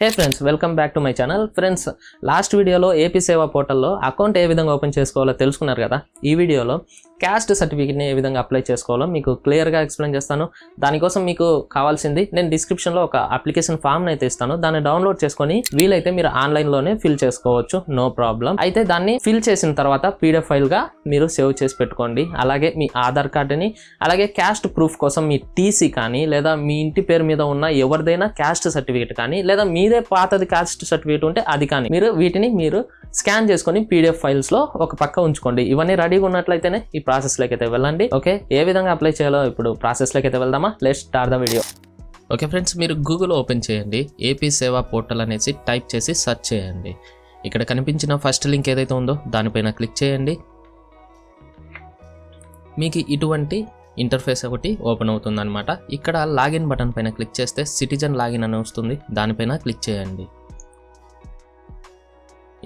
Hey friends welcome back to my channel friends last వీడియోలో AP Seva పోర్టల్లో account ఏ విధంగా open చేసుకోవాలో తెలుసుకున్నారు కదా? ఈ వీడియోలో క్యాస్ట్ సర్టిఫికేట్ని ఏ విధంగా అప్లై చేసుకోవాలో మీకు క్లియర్గా ఎక్స్ప్లెయిన్ చేస్తాను. దానికోసం మీకు కావాల్సింది నేను డిస్క్రిప్షన్లో ఒక అప్లికేషన్ ఫామ్ అయితే ఇస్తాను. దాన్ని డౌన్లోడ్ చేసుకొని వీలైతే మీరు ఆన్లైన్లోనే ఫిల్ చేసుకోవచ్చు. No problem. అయితే దాన్ని ఫిల్ చేసిన తర్వాత పీడిఎఫ్ ఫైల్గా మీరు సేవ్ చేసి పెట్టుకోండి. అలాగే మీ ఆధార్ కార్డుని అలాగే క్యాస్ట్ ప్రూఫ్ కోసం మీ టీసీ కానీ లేదా మీ ఇంటి పేరు మీద ఉన్న ఎవరిదైనా క్యాస్ట్ సర్టిఫికేట్ కానీ లేదా మీదే పాతది క్యాస్ట్ సర్టిఫికేట్ ఉంటే అది కానీ మీరు వీటిని మీరు స్కాన్ చేసుకొని పీడిఎఫ్ ఫైల్స్లో ఒక పక్క ఉంచుకోండి. ఇవన్నీ రెడీగా ఉన్నట్లయితేనే ఈ ప్రాసెస్లోకి అయితే వెళ్ళండి. ఓకే ఏ విధంగా అప్లై చేయాలో ఇప్పుడు ప్రాసెస్లోకి అయితే వెళ్దామా? Let start the video okay friends మీరు గూగుల్ ఓపెన్ చేయండి. ఏపీ సేవా పోర్టల్ అనేసి టైప్ చేసి సెర్చ్ చేయండి. ఇక్కడ కనిపించిన ఫస్ట్ లింక్ ఏదైతే ఉందో దానిపైన క్లిక్ చేయండి. మీకు ఇటువంటి ఇంటర్ఫేస్ ఒకటి ఓపెన్ అవుతుంది అనమాట ఇక్కడ లాగిన్ బటన్ పైన క్లిక్ చేస్తే సిటిజన్ లాగిన్ అని వస్తుంది. దానిపైన క్లిక్ చేయండి.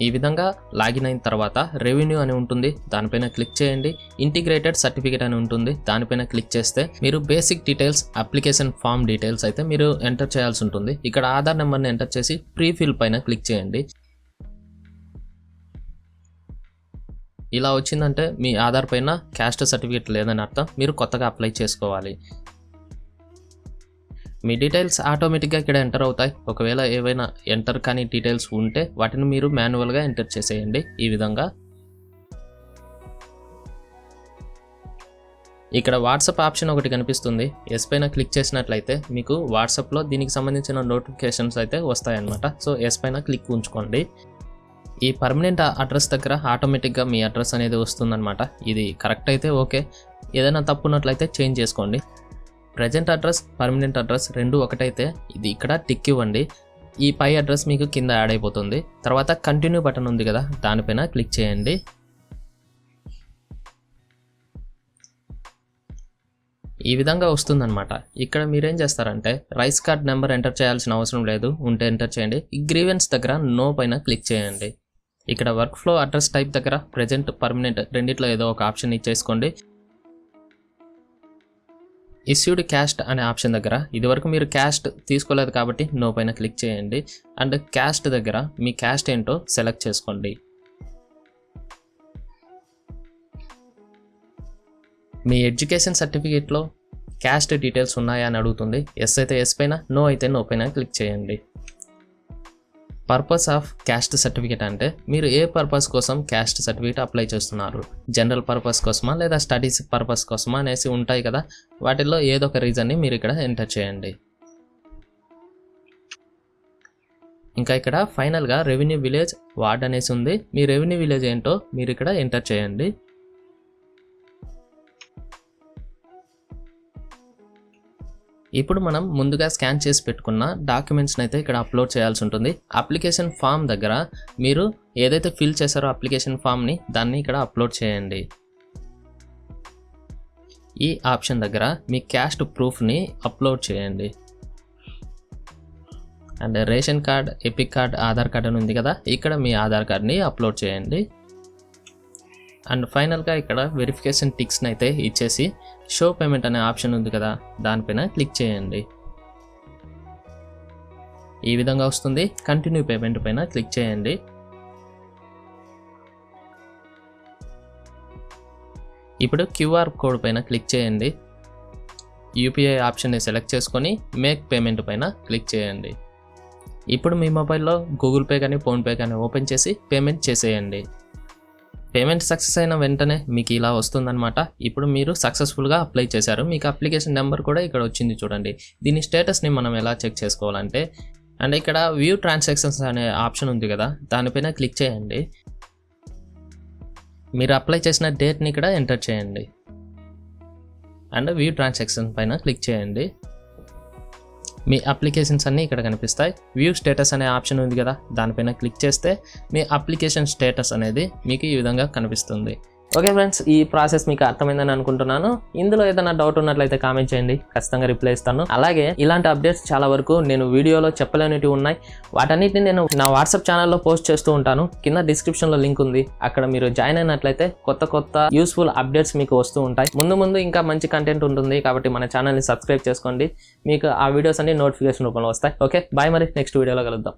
ఈ విధంగా లాగిన్ అయిన తర్వాత రెవెన్యూ అని ఉంటుంది దానిపైన క్లిక్ చేయండి. ఇంటిగ్రేటెడ్ సర్టిఫికేట్ అని ఉంటుంది దానిపైన క్లిక్ చేస్తే మీరు basic details application form details అయితే మీరు ఎంటర్ చేయాల్సి ఉంటుంది. ఇక్కడ ఆధార్ నెంబర్ని ఎంటర్ చేసి ప్రీ ఫిల్ పైన క్లిక్ చేయండి. ఇలా వచ్చిందంటే మీ ఆధార్ పైన క్యాస్ట్ సర్టిఫికేట్ లేదని అర్థం మీరు కొత్తగా అప్లై చేసుకోవాలి. మీ డీటెయిల్స్ ఆటోమేటిక్గా ఇక్కడ ఎంటర్ అవుతాయి. ఒకవేళ ఏవైనా ఎంటర్ కానీ డీటెయిల్స్ ఉంటే వాటిని మీరు మాన్యువల్గా ఎంటర్ చేసేయండి. ఈ విధంగా. ఇక్కడ వాట్సాప్ ఆప్షన్ ఒకటి కనిపిస్తుంది. ఎస్ పైన క్లిక్ చేసినట్లయితే మీకు వాట్సాప్లో దీనికి సంబంధించిన నోటిఫికేషన్స్ అయితే వస్తాయన్నమాట. సో ఎస్ పైన క్లిక్ ఉంచుకోండి. ఈ పర్మనెంట్ అడ్రస్ దగ్గర ఆటోమేటిక్గా మీ అడ్రస్ అనేది వస్తుందన్నమాట. ఇది కరెక్ట్ అయితే ఓకే ఏదైనా తప్పు ఉన్నట్లయితే చేంజ్ చేసుకోండి. ప్రజెంట్ అడ్రస్ పర్మనెంట్ అడ్రస్ రెండు ఒకటైతే ఇది ఇక్కడ టిక్ ఇవ్వండి. ఈ పై అడ్రస్ మీకు కింద యాడ్ అయిపోతుంది. తర్వాత కంటిన్యూ బటన్ ఉంది కదా దానిపైన క్లిక్ చేయండి. ఈ విధంగా వస్తుందన్నమాట. ఇక్కడ మీరేం చేస్తారంటే రైస్ కార్డ్ నెంబర్ ఎంటర్ చేయాల్సిన అవసరం లేదు ఉంటే ఎంటర్ చేయండి. ఈ గ్రీవెన్స్ దగ్గర నో పైన క్లిక్ చేయండి. ఇక్కడ వర్క్ ఫ్లో అడ్రస్ టైప్ దగ్గర ప్రజెంట్ పర్మనెంట్ రెండిట్లో ఏదో ఒక ఆప్షన్ ఇచ్చేసుకోండి. ఇష్యూడ్ క్యాస్ట్ అనే ఆప్షన్ దగ్గర ఇదివరకు మీరు క్యాస్ట్ తీసుకోలేదు కాబట్టి నో పైన క్లిక్ చేయండి. అండ్ క్యాస్ట్ దగ్గర మీ క్యాస్ట్ ఏంటో సెలెక్ట్ చేసుకోండి. మీ ఎడ్యుకేషన్ సర్టిఫికేట్లో క్యాస్ట్ డీటెయిల్స్ ఉన్నాయా అని అడుగుతుంది. ఎస్ అయితే ఎస్ పైన నో అయితే నో పైన క్లిక్ చేయండి. పర్పస్ ఆఫ్ క్యాస్ట్ సర్టిఫికేట్ అంటే మీరు ఏ పర్పస్ కోసం క్యాస్ట్ సర్టిఫికేట్ అప్లై చేస్తున్నారు? జనరల్ పర్పస్ కోసమా లేదా స్టడీస్ పర్పస్ కోసమా అనేసి ఉంటాయి కదా వాటిల్లో ఏదో ఒక రీజన్ని మీరు ఇక్కడ ఎంటర్ చేయండి. ఇంకా ఇక్కడ ఫైనల్గా రెవెన్యూ విలేజ్ వార్డ్ అనేసి ఉంది. మీ రెవెన్యూ విలేజ్ ఏంటో మీరు ఇక్కడ ఎంటర్ చేయండి. ఇప్పుడు మనం ముందుగా స్కాన్ చేసి పెట్టుకున్న డాక్యుమెంట్స్ని అయితే ఇక్కడ అప్లోడ్ చేయాల్సి ఉంటుంది. అప్లికేషన్ ఫామ్ దగ్గర మీరు ఏదైతే ఫిల్ చేశారో అప్లికేషన్ ఫామ్ని దాన్ని ఇక్కడ అప్లోడ్ చేయండి. ఈ ఆప్షన్ దగ్గర మీ క్యాస్ట్ ప్రూఫ్ని అప్లోడ్ చేయండి. And ration card epic card Aadhaar card అని ఉంది కదా ఇక్కడ మీ ఆధార్ కార్డ్ని అప్లోడ్ చేయండి. అండ్ ఫైనల్గా ఇక్కడ వెరిఫికేషన్ టిక్స్ని అయితే ఇచ్చేసి షో పేమెంట్ అనే ఆప్షన్ ఉంది కదా దానిపైన క్లిక్ చేయండి. ఈ విధంగా వస్తుంది. కంటిన్యూ పేమెంట్ పైన క్లిక్ చేయండి. ఇప్పుడు క్యూఆర్ కోడ్ పైన క్లిక్ చేయండి. యూపీఐ ఆప్షన్ని సెలెక్ట్ చేసుకొని మేక్ పేమెంట్ పైన క్లిక్ చేయండి. ఇప్పుడు మీ మొబైల్లో గూగుల్ పే కానీ ఫోన్పే కానీ ఓపెన్ చేసి పేమెంట్ చేసేయండి. పేమెంట్ సక్సెస్ అయిన వెంటనే మీకు ఇలా వస్తుందన్నమాట. ఇప్పుడు మీరు సక్సెస్ఫుల్గా అప్లై చేశారు. మీకు అప్లికేషన్ నెంబర్ కూడా ఇక్కడ వచ్చింది చూడండి. దీని స్టేటస్ని మనం ఎలా చెక్ చేసుకోవాలంటే అండ్ ఇక్కడ వ్యూ ట్రాన్సాక్షన్స్ అనే ఆప్షన్ ఉంది కదా దానిపైన క్లిక్ చేయండి. మీరు అప్లై చేసిన డేట్ని ఇక్కడ ఎంటర్ చేయండి. అండ్ వ్యూ ట్రాన్సాక్షన్ పైన క్లిక్ చేయండి. మీ అప్లికేషన్స్ అన్నీ ఇక్కడ కనిపిస్తాయి. వ్యూ స్టేటస్ అనే ఆప్షన్ ఉంది కదా దానిపైన క్లిక్ చేస్తే మీ అప్లికేషన్ స్టేటస్ అనేది మీకు ఈ విధంగా కనిపిస్తుంది. ఓకే ఫ్రెండ్స్ ఈ ప్రాసెస్ మీకు అర్థమైందని అనుకుంటున్నాను. ఇందులో ఏదైనా డౌట్ ఉన్నట్లయితే కామెంట్ చేయండి. ఖచ్చితంగా రిప్లై ఇస్తాను. అలాగే ఇలాంటి అప్డేట్స్ చాలా వరకు నేను వీడియోలో చెప్పలేనివి ఉన్నాయి. వాటన్నిటిని నేను నా వాట్సాప్ ఛానల్లో పోస్ట్ చేస్తూ ఉంటాను. కింద డిస్క్రిప్షన్లో లింక్ ఉంది. అక్కడ మీరు జాయిన్ అయినట్లయితే కొత్త కొత్త యూస్ఫుల్ అప్డేట్స్ మీకు వస్తూ ఉంటాయి. ముందు ముందు ఇంకా మంచి కంటెంట్ ఉంటుంది కాబట్టి మన ఛానల్ని సబ్స్క్రైబ్ చేసుకోండి. మీకు ఆ వీడియోస్ అన్ని నోటిఫికేషన్ రూపంలో వస్తాయి. ఓకే బాయ్ మరి. నెక్స్ట్ వీడియోలో కలుద్దాం.